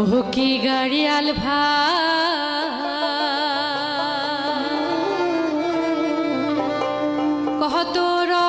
হুকি গাড়িয়াল ভাই কত র